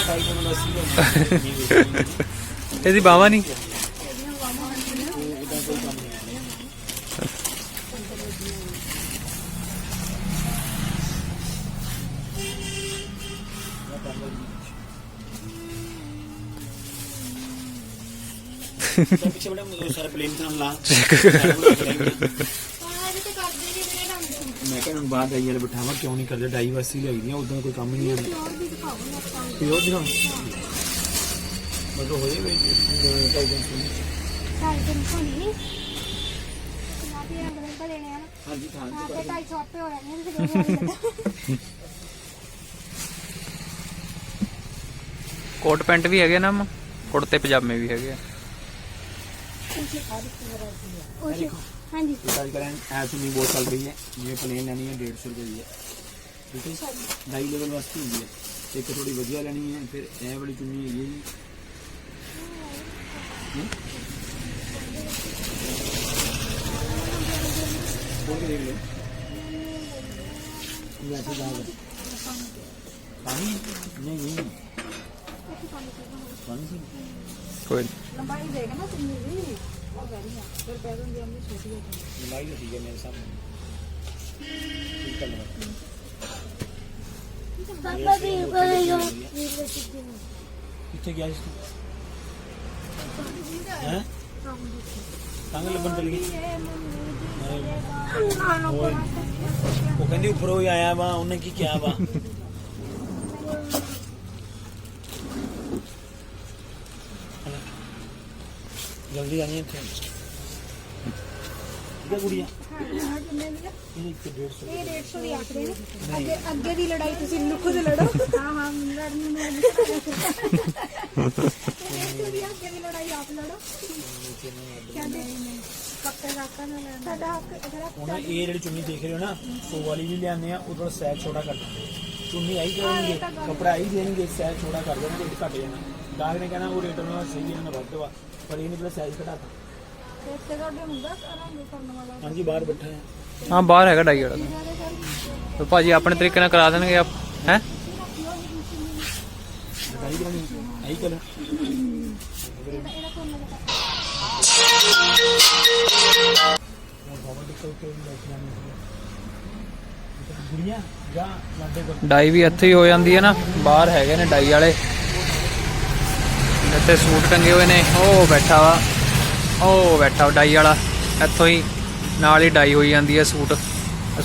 S2: ਇਹਦੀ ਬਾਵਾ ਨਹੀਂ?
S3: ਪਿੱਛੇ ਬੜਾ ਸਰ ਪਲੇਨ ਕਰਨ ਲਾ ਮੈਂ ਕਹਿੰਦਾ ਬਾਹਰ ਡਾਈਆਂ ਬਿਠਾਵਾ ਕਿਉਂ ਨਹੀਂ ਕਰਦੇ? ਡਾਈ ਵਾਸੀ ਲਈ ਦੀਆਂ ਉਦੋਂ ਕੋਈ ਕੰਮ ਨਹੀਂ ਆਉਂਦਾ ਪਿਓਰ ਦਿਖਾਓ ਮਤਲਬ ਹੋ ਜਾਵੇ ਢਾਈ ਦਿਨ ਸੁਣੀ
S1: ਢਾਈ ਦਿਨ ਹੋਣੀ ਨਹੀਂ ਪੰਜਾਬੀ ਰੰਗ ਰੰਗ ਦਾ ਦੇਣੇ ਆ ਨਾ
S3: ਹਾਂਜੀ ਥਾਂ
S1: ਹਾਂ ਤੇ 250 ਆਪੇ ਹੋ ਜਾਣੇ ਨੇ ਤੇ ਦੋ ਹਜ਼ਾਰ
S2: ਕੋਟ ਪੈਂਟ ਵੀ ਹੈਗੇ ਨਾ ਅਮਾ? ਕੁੜਤੇ ਪਜਾਮੇ ਵੀ ਹੈਗੇ ਆ
S1: ਉਹ ਜੀ ਹਾਂਜੀ
S3: ਅੱਜ ਕੱਲ੍ਹ ਐ ਸੁਣੀ ਬਹੁਤ ਚੱਲ ਰਹੀ ਹੈ ਜਿਵੇਂ ਪਲੇਨ ਲੈਣੀ ਹੈ 150 ਰੁਪਏ ਦੀ ਹੈ ਠੀਕ ਹੈ ਡਾਈ ਲੈਵਲ ਵਾਸਤੇ ਹੁੰਦੀ ਹੈ ਇੱਕ ਥੋੜੀ ਵਧੀਆ ਲੈਣੀ ਹੈ ਫਿਰ ਇਹ ਵਾਲੀ ਚੁੰਨੀ ਹੈਗੀ ਹੈ ਜੀ ਹਮ? ਹੋਰ ਕੀ ਦੇਖ ਲਓ ਵੈਸੇ ਦਾ ਪਾਣੀ ਨਹੀਂ ਨਹੀਂ ਪਾਣੀ ਸੀ
S2: ਕੋਈ ਨੀ।
S4: ਲੰਬਾਈ ਦੇਖ ਨਾ ਕਿੰਨੀ ਵੀ ਉਹ ਕਰੀ ਆ ਫਿਰ ਕਹਿ ਦਿੰਦੀ ਅੰਮੀ ਛੋਟੀ ਹੋ ਗਈ
S3: ਲੰਬਾਈ ਤਾਂ ਠੀਕ ਹੈ ਮੇਰੇ ਸਾਹਮਣੇ ਠੀਕ ਹੈ ਲੰਬਾਈ
S1: ਪਾਪਾ
S3: ਕਿੱਥੇ ਗਿਆ ਸੀ। ਹੈ? ਤੰਗ ਲੱਭਣ ਚਲ ਗਈ। ਉਹ ਕਹਿੰਦੀ ਉੱਪਰੋਂ ਹੀ ਆਇਆ ਵਾ, ਉਹਨੇ ਕੀ ਕਿਹਾ ਵਾ? ਜਲਦੀ ਆਣੀ ਇੱਥੇ। ਇਹ ਕੁੜੀਆਂ? ਇਹ
S1: 150 ਦੀ ਆਖਦੇ ਨੇ ਅੱਗੇ ਅੱਗੇ ਦੀ ਲੜਾਈ ਤੁਸੀਂ ਨੂੰ ਖੁਦ ਲੜੋ ਹਾਂ ਹਾਂ ਲੜਨ ਨੂੰ ਤੁਸੀਂ ਅੱਗੇ ਦੀ ਲੜਾਈ ਆਪ ਲੜੋ ਕਹਿੰਦੇ ਪੱਕੇ ਕਾਕਾ ਨਾਲ ਲੜਨਾ ਸਾਡਾ ਹੱਕ ਅਗਰ
S3: ਹੁਣ ਇਹ ਜਿਹੜੀ ਚੁੰਨੀ ਦੇਖ ਰਹੇ ਹੋ ਨਾ, ਸੋ ਵਾਲੀ ਵੀ ਲਿਆਉਂਦੇ ਆ ਉਦੋਂ ਸੈਜ ਛੋਟਾ ਕਰ ਦਿੰਦੇ ਆ। ਚੁੰਨੀ ਆਈ ਕਰਨਗੇ ਕਪੜਾ ਆਈ ਦੇਣਗੇ ਸੈਜ ਛੋਟਾ ਕਰ ਦੇਣਗੇ, ਘਟ ਜਾਣਾ ਗਾਹਕ ਨੇ ਕਹਿਣਾ, ਉਹ ਰੇਟ ਉਹਨਾਂ ਦਾ ਸਹੀ ਹੈ, ਇਹਨਾਂ ਵੱਧ ਵਾ, ਪਰ ਇਹਨੇ ਪਹਿਲਾਂ ਸੈਜ ਘਟਾਤਾ
S4: ਤੇ ਤੁਹਾਡੇ ਹੁੰਦਾ ਕਰਾਂਗੇ ਕਰਨ ਵਾਲਾ?
S3: ਹਾਂਜੀ ਬਾਹਰ ਬੈਠਾ ਹੈ।
S2: ਹਾਂ ਬਾਹਰ ਹੈਗਾ ਡਾਈ ਵਾਲਾ। ਤਾਂ। ਤੇ ਭਾਜੀ ਆਪਣੇ ਤਰੀਕੇ ਨਾਲ ਕਰਾ ਦੇਣਗੇ ਆਪ ਹੈ?
S3: ਦਿਖਾਈ ਕਰਾਂਗੇ ਆਈ ਕਲਰ ਗੁੜੀਆਂ ਜਾਂ ਲਾਡੇ ਕੋਲ
S2: ਡਾਈ ਵੀ ਇੱਥੇ ਹੀ ਹੋ ਜਾਂਦੀ ਹੈ ਨਾ ਬਾਹਰ ਹੈਗੇ ਨੇ ਡਾਈ ਵਾਲੇ। ਇੱਥੇ ਸੂਟ ਟੰਗੇ ਹੋਏ ਨੇ ਉਹ ਬੈਠਾ ਵਾ। ਉਹ ਬੈਠਾ ਡਾਈ ਵਾਲਾ, ਇੱਥੋਂ ਹੀ ਨਾਲ ਹੀ ਡਾਈ ਹੋਈ ਜਾਂਦੀ ਹੈ ਸੂਟ।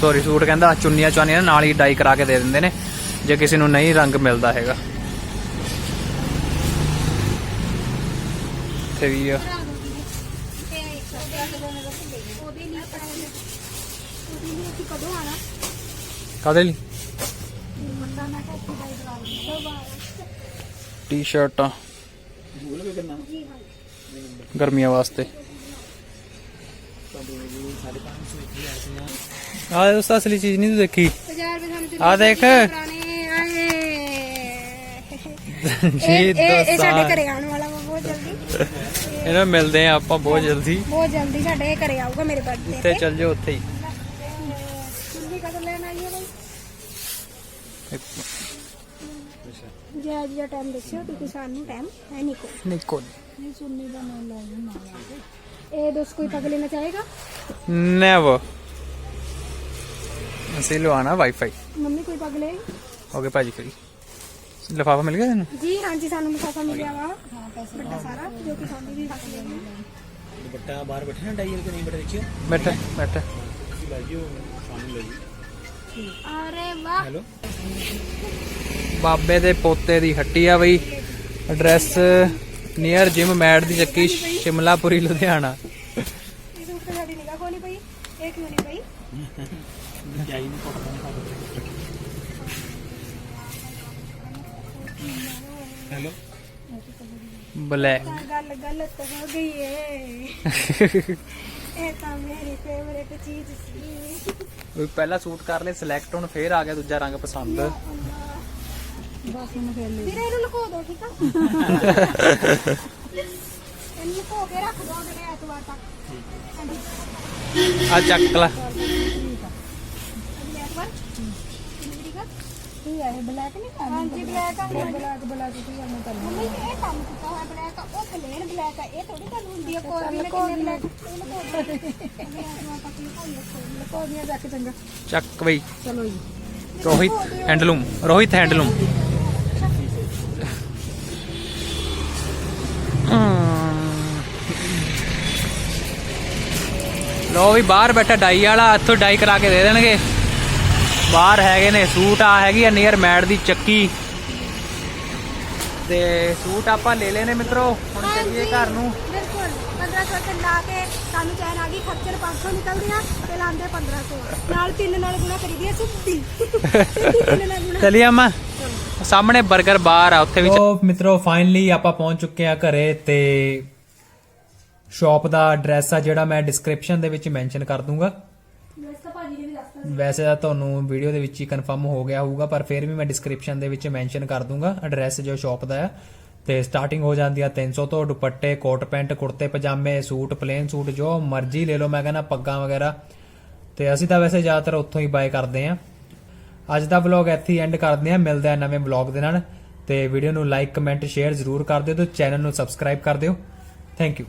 S2: ਸੌਰੀ ਸੂਟ ਕਹਿੰਦਾ ਚੁੰਨੀਆਂ ਚਾਨੀਆਂ ਨਾਲ ਹੀ ਡਾਈ ਕਰਾ ਕੇ ਦੇ ਦਿੰਦੇ ਨੇ, ਜੇ ਕਿਸੇ ਨੂੰ ਨਹੀਂ ਰੰਗ ਮਿਲਦਾ ਹੈਗਾ। ਇੱਥੇ ਵੀ ਆ।
S1: ਕਾਦੇ
S2: ਲਈ? ਟੀ-ਸ਼ਰਟਾਂ ਗਰਮੀਆਂ ਵਾਸਤੇ। ਆਹ ਉਸ ਅਸਲੀ ਚੀਜ਼ ਨਹੀਂ ਤੂੰ ਦੇਖੀ?
S1: 50 ਰੁਪਏ ਸਾਨੂੰ
S2: ਆ ਦੇਖ ਜੀ
S1: ਇਹ ਇਹ- ਇਹ ਸਾਡੇ
S2: ਦੋਸਤਾਂ
S1: ਘਰੇ ਆਉਣ ਵਾਲਾ ਵਾ ਬਹੁਤ ਜਲਦੀ।
S2: ਇਹਨਾਂ ਨੂੰ ਮਿਲਦੇ ਆ ਆਪਾਂ ਬਹੁਤ ਜਲਦੀ।
S1: ਬਹੁਤ ਜਲਦੀ ਸਾਡੇ ਘਰੇ ਆਊਗਾ ਮੇਰੇ ਬਰਥਡੇ
S2: ਜਿੱਥੇ ਚੱਲ ਜਾਓ ਉੱਥੇ ਹੀ।
S1: ਚੁੰਨੀ ਕਦੋਂ ਲੈਣ ਆਈ ਹੈ ਬਾਈ? ਜੇ ਅੱਜ ਦਾ ਟਾਈਮ ਦੱਸਿਓ ਕਿ ਸਾਨੂੰ ਟਾਈਮ ਹੈ ਨਹੀਂ ਕੋਈ।
S2: ਨਿਕੋ
S4: ਨਹੀਂ ਸੁਣਨੀ ਦਾ ਨਾਮ ਲੈ ਲੈਣਾ
S1: ਇਹ ਦੋਸਤ ਕੋਈ ਪਗ ਲੈਣਾ ਚਾਹੇਗਾ
S2: ਨੈਵਰ ਅਸੀਂ ਲਵਾਣਾ ਵਾਈਫਾਈ
S1: ਮੰਮੀ ਕੋਈ ਪਗ ਲੈ
S2: ਹੋ ਗਏ ਭਾਜੀ ਕਰੀ ਲਫਾਫਾ ਮਿਲ ਗਿਆ ਤੈਨੂੰ
S1: ਜੀ ਹਾਂਜੀ ਸਾਨੂੰ ਲਿਫਾਫਾ ਮਿਲਿਆ ਵਾ ਵੱਡਾ ਸਾਰਾ ਜੋ ਕਿ ਸਾਨੂੰ ਵੀ ਰੱਖ ਲੈਣਾ
S3: ਦੁਪੱਟਾ ਬਾਹਰ ਬੈਠੇ ਨਾ ਡਾਈਰ ਤੇ ਨਹੀਂ ਬੈਠੇ ਦੇਖਿਓ
S2: ਬੈਠ ਬੈਠ
S3: ਤੁਸੀਂ ਲੈ ਜਿਓ ਸਾਨੂੰ ਲੈ ਜਿਓ
S1: ਅਰੇ ਵਾਹ
S3: ਹੈਲੋ
S2: ਬਾਬੇ ਦੇ ਪੋਤੇ ਦੀ ਹੱਟੀ ਆ ਬਈ ਐਡਰੈਸ ਨੀਅਰ ਜਿਮ ਮੈਡ ਦੀ ਚੱਕੀ ਸ਼ਿਮਲਾਪੁਰੀ ਲੁਧਿਆਣਾ।
S1: ਇਸ ਉੱਤੇ ਸਾਡੀ ਨਿਗਾਹ ਕੋਣੀ ਪਈ? ਇਹ ਕਿਉਂ ਨਹੀਂ ਪਈ?
S3: ਜਾਈ ਨਹੀਂ ਪਕੜਦਾ ਹੈਲੋ।
S2: ਬਲੈਕ
S1: ਤਾਂ ਗੱਲ ਗਲਤ ਹੋ ਗਈ ਏ। ਇਹ ਤਾਂ ਮੇਰੀ ਫੇਵਰੇਟ ਚੀਜ਼ ਸੀ।
S2: ਪਹਿਲਾ ਸੂਟ ਕਰ ਲੈ ਸਿਲੈਕਟ ਹੁਣ ਫੇਰ ਆ ਗਿਆ ਦੂਜਾ ਰੰਗ ਪਸੰਦ।
S4: ਬਸ ਉਹਨੂੰ ਫੇਰ ਲੈ
S1: ਵੀਰੇ ਇਹਨੂੰ ਲੁਕੋ ਦੋ ਠੀਕ ਆ? ਇਹਨੂੰ ਲੁਕੋ ਕੇ ਰੱਖ ਦੋ ਅਗਲੇ ਐਤਵਾਰ ਤੱਕ। ਹਾਂਜੀ।
S2: ਆ ਚੱਕ ਲਾ।
S1: ਅਗਲੇ ਐਤਵਾਰ? ਕਿੰਨੀ ਤਰੀਕ ਆ?
S4: ਕੀ ਹੈ ਬਲੈਕ ਨਹੀਂ ਕਰਨਾ।
S1: ਹਾਂਜੀ ਬਲੈਕ ਆ।
S4: ਬਲੈਕ ਬਲੈਕ ਕੀ ਕਰਨਾ। ਤੈਨੂੰ
S1: ਮੰਮੀ ਇਹ ਕੰਮ ਕੀਤਾ ਹੋਇਆ ਬਲੈਕ ਆ। ਉਹ ਪਲੇਨ ਬਲੈਕ ਆ। ਇਹ ਥੋੜੀ ਗੱਲ ਹੁੰਦੀ ਆ ਕੋਈ ਵੀ ਕਿੰਨੇ ਬਲੈਕ ਲੁਕੋ ਦੋ ਅਗਲੇ ਐਤਵਾਰ ਤੱਕ ਲੁਕੋ ਲੋ
S4: ਲਕੋ ਦੀਆਂ ਜਾ ਕੇ ਚੰਗਾ।
S2: ਚੱਕ ਬਈ।
S4: ਚਲੋ ਜੀ।
S2: ਰੋਹਿਤ ਹੈਂਡਲੂਮ ਰੋਹਿਤ ਹੈਂਡਲੂਮ ਲੋ ਵੀ ਬਾਹਰ ਬੈਠਾ ਡਾਈ ਵਾਲਾ ਇੱਥੋਂ ਡਾਈ ਕਰਾ ਕੇ ਦੇ ਦੇਣਗੇ। ਬਾਹਰ ਹੈਗੇ ਨੇ ਸੂਟ ਆ ਹੈਗੀ ਆ ਨੀਅਰ ਮੈਟ ਦੀ ਚੱਕੀ। ਤੇ ਸੂਟ ਆਪਾਂ ਲੈ ਲਏ ਨੇ ਮਿੱਤਰੋ ਹੁਣ ਚੱਲੀਏ ਘਰ ਨੂੰ।
S1: ਬਿਲਕੁਲ। 1500 ਤੇ ਲਾ ਕੇ ਸਾਨੂੰ ਚੈਨ ਆ ਗਈ ਖਰਚੇ 500 ਨਿਕਲਦੇ ਆ ਤੇ ਲਾਉਂਦੇ 1500 ਨਾਲ ਤਿੰਨ ਨਾਲ ਗੁਣਾ ਤਿੰਨ ਨਾਲ ਗੁਣਾ।
S2: ਚਲਿਏ ਅਮਾ। ਸਾਹਮਣੇ 버ਗਰ ਬਾਰ ਆ ਉੱਥੇ ਵੀ ਮਿੱਤਰੋ ਫਾਈਨਲੀ ਆਪਾਂ ਪਹੁੰਚ ਚੁੱਕੇ ਆ ਘਰੇ ਤੇ ਸ਼ਾਪ ਦਾ ਐਡਰੈਸ ਆ ਜਿਹੜਾ ਮੈਂ ਡਿਸਕ੍ਰਿਪਸ਼ਨ ਦੇ ਵਿੱਚ ਮੈਂਸ਼ਨ ਕਰ ਦੂੰਗਾ। ਵੈਸੇ ਤਾਂ ਤੁਹਾਨੂੰ ਵੀਡੀਓ ਦੇ ਵਿੱਚ ਹੀ ਕਨਫਰਮ ਹੋ ਗਿਆ ਹੋਊਗਾ ਪਰ ਫਿਰ ਵੀ ਮੈਂ ਡਿਸਕ੍ਰਿਪਸ਼ਨ ਦੇ ਵਿੱਚ ਮੈਂਸ਼ਨ ਕਰ ਦੂੰਗਾ ਐਡਰੈਸ ਜੋ ਸ਼ਾਪ ਦਾ ਆ। ਤੇ ਸਟਾਰਟਿੰਗ ਹੋ ਜਾਂਦੀ ਆ 300 ਤੋਂ ਦੁਪੱਟੇ ਕੋਟ ਪੈਂਟ ਕੁੜਤੇ ਪਜਾਮੇ ਸੂਟ ਪਲੇਨ ਸੂਟ ਜੋ ਮਰਜ਼ੀ ਲੈ ਲਓ ਮੈਂ ਕਹਿੰਦਾ ਪੱਗਾਂ ਵਗੈਰਾ। ਤੇ ਅਸੀਂ ਤਾਂ ਵੈਸੇ ਜ਼ਿਆਦਾਤਰ ਉੱਥੋਂ ਹੀ ਬਾਏ ਕਰਦੇ ਆਂ। ਅੱਜ ਦਾ ਵਲੌਗ ਇੱਥੇ ਐਂਡ ਕਰਦੇ ਆਂ ਮਿਲਦੇ ਆ ਨਵੇਂ ਵਲੌਗ ਦੇ ਨਾਲ। ਤੇ ਵੀਡੀਓ ਨੂੰ ਲਾਈਕ ਕਮੈਂਟ ਸ਼ੇਅਰ ਜ਼ਰੂਰ ਕਰ ਦਿਓ ਤੇ ਚੈਨਲ ਨੂੰ ਸਬਸਕ੍ਰਾਈਬ ਕਰ ਦਿਓ। Thank you